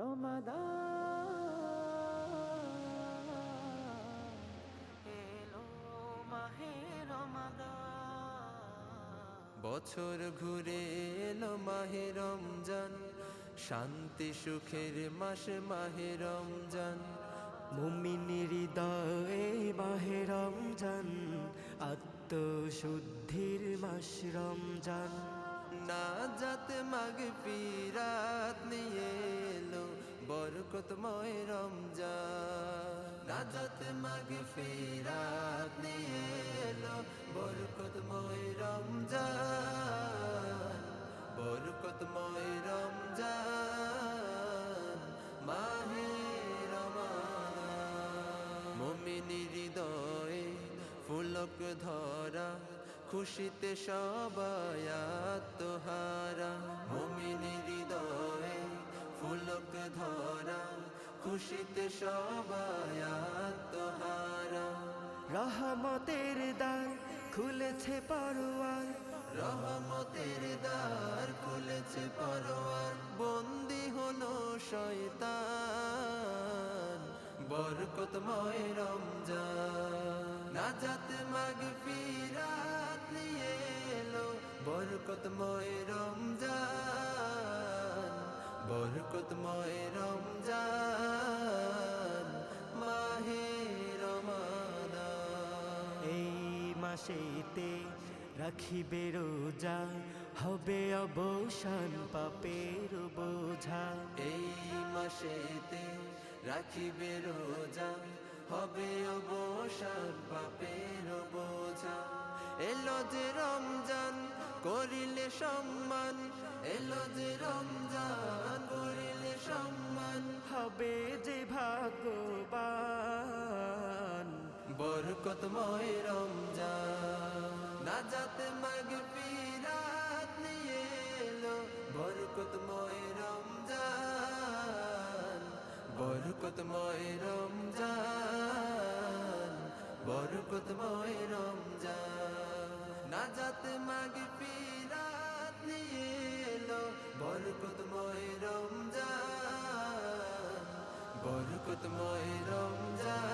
রমাদান। এলো মাহে রমাদান বছর ঘুরে এলো মাহে রমজান শান্তি সুখের মাস মাহে রমজান। মুমিনের হৃদয়ে মাহে রমজান আত্মশুদ্ধির মাস রমজান। না যাতে মাগ পিরাত নিয়ে বরকতময় রমজান। না যাতে মাগ ফিরাত নিয়ে এলো বরকতময় রমজান। বরকতময় রমজান, মাহে রমাদান। মমিনী হৃদয়ে ফুলক ধরা, খুশিতে সবাই তোহারা খুশিতে সবাই রহমতের দ্বার খুলেছে পরোয়ার। রহমতের দ্বার খুলেছে পরোয়ার। বন্দি হলো শয়তান। বরকতময় রমজান। নাজাত মাগ ফিরাত নিয়ে এলো বরকতময় রমজান। বরকতময় মাসেতে রাখিবে রোজা, হবে অবসান পাপের বোঝা। এই মাসেতে রাখিবে রোজা, হবে অবসান পাপের বোঝা। এলো যে রমজান, করিলে সম্মান, এলো যে বরকতময় রমজান। না যাতে মাগ পিরাত নিয়ে এলো বরকতময় রমজান। বরকতময় রমজান বরকতময় রমজান। না যাতে মাগ পিরাত নিয়ে এলো বরকতময় রমজান। বরকতময় রমজান।